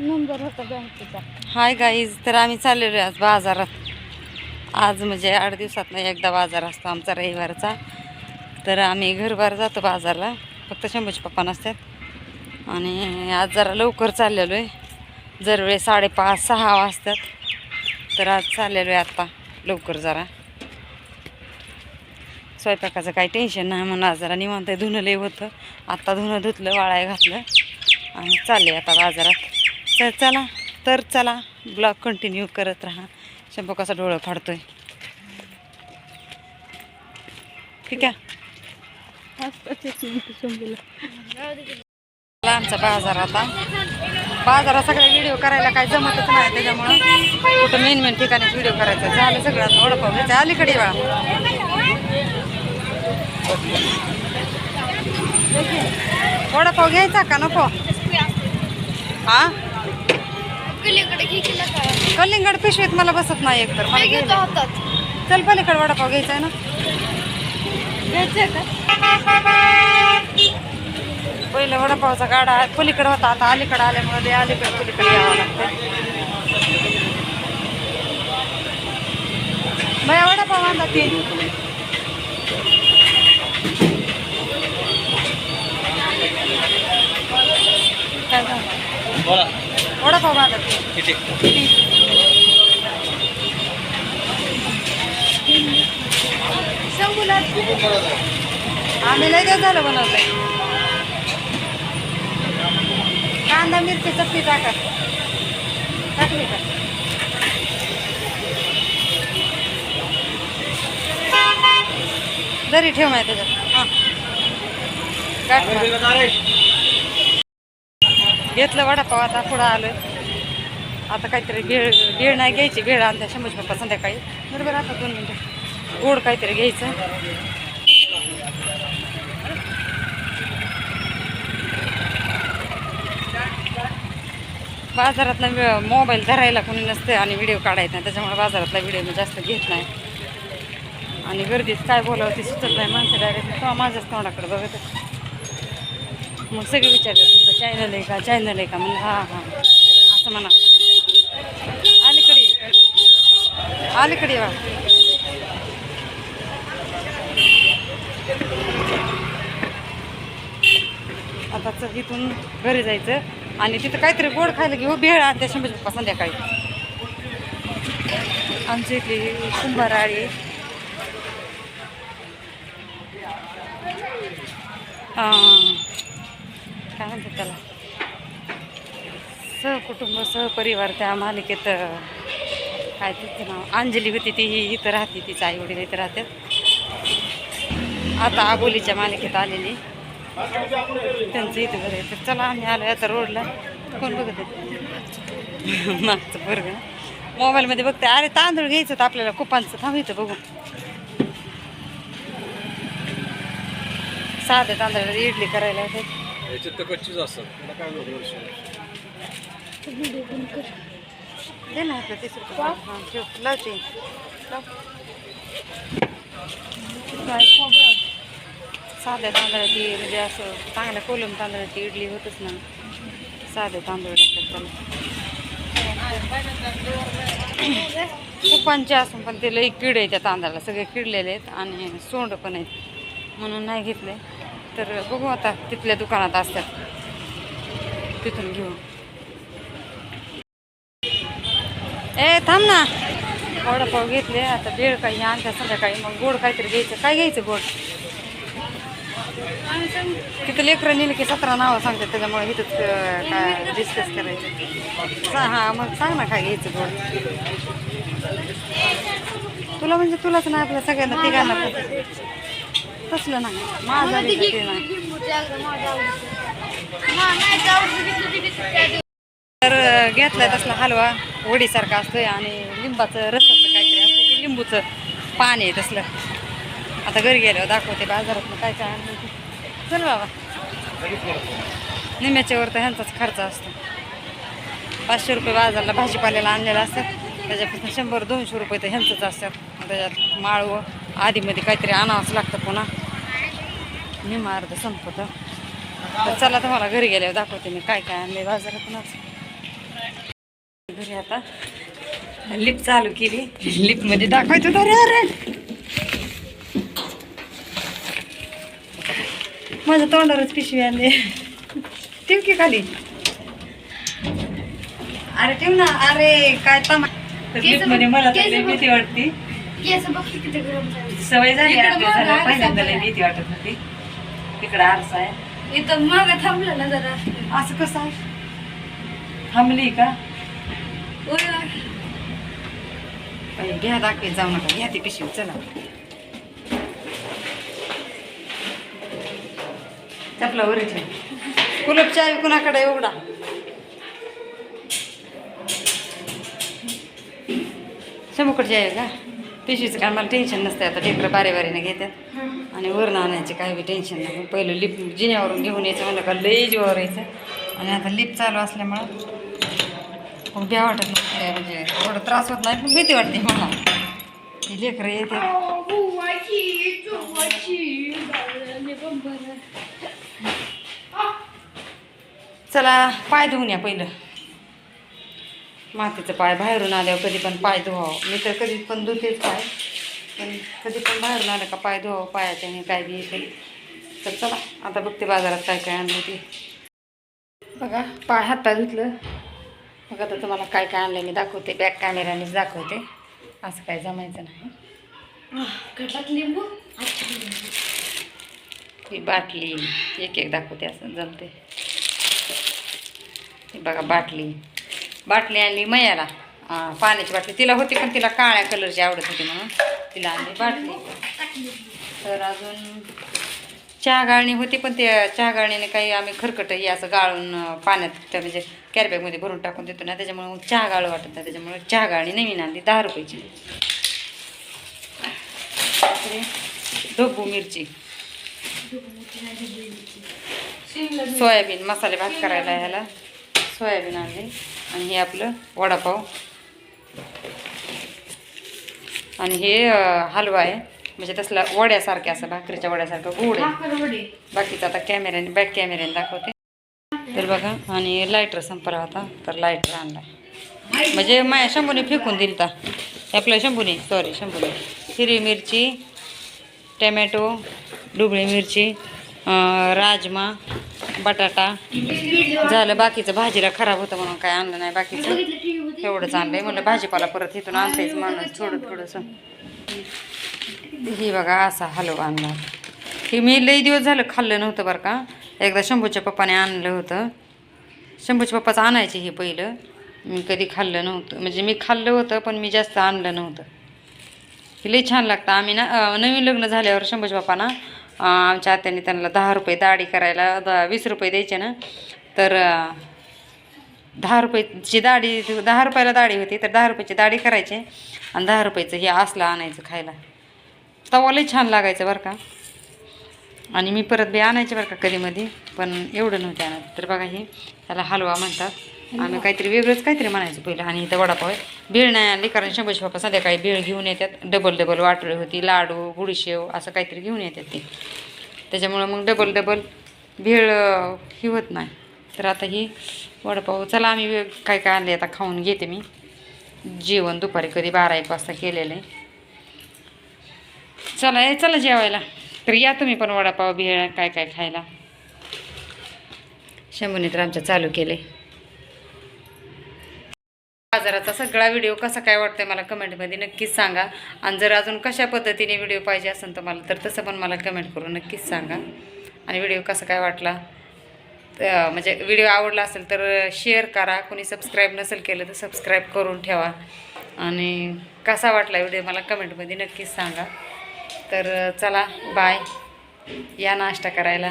Number होता बँकेचा. Hi guys तर आम्ही चाललेलो आहे आज बाजारात. आज म्हणजे आठ दिवसात एकदा बाजार असतो आमचा रविवारचा. तर आम्ही घरबार जातो बाजारला. फक्त शंभूचे पप्पा नसतात. आणि आज जरा लवकर चाललेलो आहे. जर वेळ साडेपाच सहा वाजतात. तर आज चाललेलो आहे आत्ता लवकर जरा. स्वयंपाकाचं काही टेन्शन नाही म्हणून आज जरा निवांत धुणं लय होतं. आत्ता धुणं धुतलं वाळाय घातलं. आणि चालले आता बाजारात. तर चला. तर चला ब्लॉग कंटिन्यू करत राहा. शंभू कसा डोळं फाडतोय. ठीक आहे? चला आमचा बाजार आता. बाजारात सगळे व्हिडिओ करायला काय जमतच नाही त्याच्यामुळं. कुठं मेन मेन ठिकाणी व्हिडिओ करायचा. झालं सगळं आता वडापाव घ्यायचं. अलीकडे वेळा वडापाव घ्यायचा का? नको. हा? कलिंगड पिशवीत मला बसत नाही एकतर मला घ्यायला. चल पलीकडे वडापाव घ्यायचा आहे ना. पहिलं वडापावचा गाडा पलीकडे होता आता अलीकडे आल्यामुळे ते अलीकडे पलीकडे यावं लागतं बाया वडापाव आणला ती. काय झालं? बोला. वडापाव आम्ही लय दिवस झालं बनवलंय कांदा मिरची चटणी टाका. टाकली का? जरी ठेव माहिती त्याच्यात हां. घेतलं वडापाव आता पुढं आलं आता काहीतरी भेळ भेळ नाही घ्यायची भेळ आणता शंभर पप्पा संध्याकाळी. बरोबर आता दोन मिनटं. गोड काहीतरी घ्यायचं. बाजारातला मोबाईल धरायला कोणी नसते आणि व्हिडिओ काढायचा नाही. त्याच्यामुळे बाजारातला व्हिडिओ मी जास्त घेत नाही. आणि गर्दीत काय बोलावं ते सुचत नाही. माणसं डायरेक्ट किंवा माझ्याच तोंडाकडे बघत मग सगळे विचारले तुमचं चॅनल आहे का? चॅनल आहे का? म्हणजे हां हां असं म्हणा अलीकडे अलीकडे वा आता चल इथून घरी जायचं आणि तिथं काहीतरी गोड खायला घेऊ भेळ आणि त्या शंभर पप्पा संध्याकाळी. आमची इथली कुंभाराळी. हां. काय म्हणतात त्याला. सहकुटुंब सहपरिवार त्या मालिकेत काय तिचं नाव अंजली होती ती इथं राहते तिचं आई वडील इथं राहतात आता आबोलीच्या मालिकेत आलेली. त्यांचं इथं घर आहे. तर चला आम्ही आलो आता रोडला. कोण बघत आहे? मागचं बरं मोबाईलमध्ये बघते. अरे तांदूळ घ्यायचं तर आपल्याला. कुपांचं. थांब इथं बघू. साधं तांदळाला इडली करायला येतात याच्यात तर कच्चीच असतात. तुला काय माहिती वर्ष दे ना आपलं तीस रुपये. हां ठेव. लावते लाव. साध्या तांदळाची म्हणजे असं चांगल्या कोलम तांदळाची इडली होतच ना. साधे तांदूळ लागतात त्याला. कुपांचे असून पण ते लई किड आहे त्या तांदळाला. सगळे किडलेले आहेत आणि सोंड पण आहेत. म्हणून नाही घेतले. तर बघू आता तिथल्या दुकानात असतात. तिथून घेऊ. ए थांब ना. वडापाव घेतले आता बेळ काही आणतात संध्याकाळी मग गोड काहीतरी घ्यायचं. काय घ्यायचं गोड? तिथं लेकरं नेलं की सतरा नावं सांगतात त्याच्यामुळे इथंच काय डिस्कस करायचं. हां हा मग सांग ना काय घ्यायचं गोड. तुला म्हणजे तुलाच नाही आपल्या सगळ्यांना तिघांना तसलं नाही. माझं तर घेतलाय तसला हलवा. वडीसारखा असतोय आणि लिंबाचं रसाचं काहीतरी असतं ते लिंबूचं पाणी आहे तसलं. आता घरी गेल्यावर दाखवते बाजारात काय काय आणलं. चल बाबा. निम्याच्यावर तर ह्यांचाच खर्च असतो. पाचशे रुपये बाजारला भाजीपाल्याला आणलेला असतात त्याच्यापासून शंभर दोनशे रुपये तर ह्यांचंच असतात त्याच्यात माळवं आधीमध्ये काहीतरी आणावंच लागतं पुन्हा. निम्मा अर्ध संपतं. तर चला तुम्हाला घरी गेल्यावर दाखवते मी काय काय आणले बाजारातूनच घरी आता लिफ्ट चालू केली. लिफ्टमध्ये दाखवायचं अरे अरे. माझ्या तोंडावरच पिशवी आणली. ठेव की खाली. अरे ठेव ना. अरे काय तमा लिफ्टमध्ये मला तर भीती वाटते. सवय झाली पहिल्यांदा लई. भीती वाटत होती. तिकडे आरसा आहे. इथं माग थांबलं ना जरा. असं कसं आहे? थांबली का? बाई, घ्या दाखवीत जाऊ नका. घ्या ती पिशवी चला. चपला वर कुलप चावी कुणाकडे आहे? उघडा. शंभूकडची आहे का? पिशवीचं काय मला टेन्शन नसते आता टेकडं बारीबारीने घेतात आणि वरून आणायचे काही बी टेन्शन नाही. पहिलं लिप जिन्यावरून घेऊन यायचं म्हणलं का लई जीवावर यायचं. आणि आता लिप चालू असल्यामुळं मग भ्या वाटत नाही. म्हणजे थोडं त्रास होत नाही पण भीती वाटते मला. ती लेकरं येते चला पाय धुवून या पहिलं. मातीचं पाय बाहेरून आल्यावर कधी पण पाय धुवावं. मी तर कधी पण धुतेच पाय. पण कधी पण बाहेरून आलं का पाय धुवावं पायाच्या आणि काय बी येते तर चला आता बघते बाजारात काय काय आणलं ते. बघा पाय हात पाय धुतलं. मग आता तुम्हाला काय काय आणलं मी दाखवते. बॅक कॅमेऱ्यानेच दाखवते. असं काय जमायचं नाही. लिंबू? ही बाटली. एक एक दाखवते असं जमते बघा बाटली. बाटली आणली मयाला. पाण्याची बाटली. तिला होती पण तिला काळ्या कलरची आवडत होती म्हणून तिला आणली बाटली. तर अजून चहा गाळणी होती पण त्या चहा गाळणीने काही आम्ही खरकट हे असं गाळून पाण्यात त्या म्हणजे कॅरबॅगमध्ये भरून टाकून देतो ना त्याच्यामुळे चहा गाळू वाटत नाही. त्याच्यामुळे चहा गाळणी नवीन आणली दहा रुपयाची. ढोबू मिरची. सोयाबीन मसाले भात करायला ह्याला. सोयाबीन आणले. आणि हे आपलं वडापाव. आणि हे हलवा आहे. म्हणजे तसला वड्यासारखे असं भाकरीच्या वड्यासारखं गोड आहे. बाकीचं आता कॅमेऱ्याने बॅक कॅमेऱ्याने दाखवते. तर बघा आणि लायटर संपला होता तर लायटर आणला. म्हणजे माया शंभूने फेकून दिल तर आपल्या शंभूने सॉरी शंभूने. हिरवी मिरची टमॅटो डुबळी मिरची राजमा बटाटा. झालं बाकीचं भाजीला खराब होतं म्हणून काय आणलं नाही बाकीचं. एवढंच आणलंय. म्हणलं भाजीपाला परत इथून आणतायच माणूस. थोडं थोडंसं. ही बघा असा हलवा आणला. हे मी लई दिवस झालं खाल्लं नव्हतं बरं का. एकदा शंभूच्या पप्पाने आणलं होतं. शंभूच्या पप्पाचं आणायचे हे पहिलं. मी कधी खाल्लं नव्हतं. म्हणजे मी खाल्लं होतं पण मी जास्त आणलं नव्हतं. हे लई छान लागतं. आम्ही ना नवीन लग्न झाल्यावर शंभूच्या पप्पाना आमच्या आत्याने त्यांना दहा रुपये दाढी करायला द वीस रुपये द्यायचे ना. तर दहा रुपयाची दाढी दहा रुपयाला दाढी होती तर दहा रुपयाची दाढी करायची आणि दहा रुपयाचं हे असलं आणायचं खायला. तवा लई छान लागायचं बरं का. आणि मी परत बी आणायचे बरं का कधीमध्ये पण एवढं नव्हते आणत तर बघा हे त्याला हलवा म्हणतात. आम्ही काहीतरी वेगळंच काहीतरी म्हणायचं पहिलं. आणि इथं वडापाव आहे. भेळ नाही आणली कारण शंभरशे बाप्पा संध्याकाळी भेळ घेऊन येतात. डबल डबल वाटोळी होती लाडू गुडशेव असं काहीतरी घेऊन येतात ते. त्याच्यामुळं मग डबल डबल भेळ ही होत नाही. तर आता ही वडापाव चला आम्ही वे- काय काय आणले आता खाऊन घेते मी. जेवण दुपारी कधी बारा एक वाजता केलेलं आहे. चला ये चला जेवायला. तर या तुम्ही पण वडापाव भेळ काय काय खायला. शंभूने तर आमच्या चालू केले बाजाराचा सगळा व्हिडिओ कसा काय वाटतोय मला कमेंटमध्ये नक्कीच सांगा. आणि जर अजून कशा पद्धतीने व्हिडिओ पाहिजे असेल तर मला तर तसं पण मला कमेंट करून नक्कीच सांगा. आणि व्हिडिओ कसा काय वाटला म्हणजे व्हिडिओ आवडला असेल तर शेअर करा. कोणी सबस्क्राईब नसेल केलं तर सबस्क्राईब करून ठेवा. आणि कसा वाटला व्हिडिओ मला कमेंटमध्ये नक्कीच सांगा. तर चला बाय या नाश्ता करायला.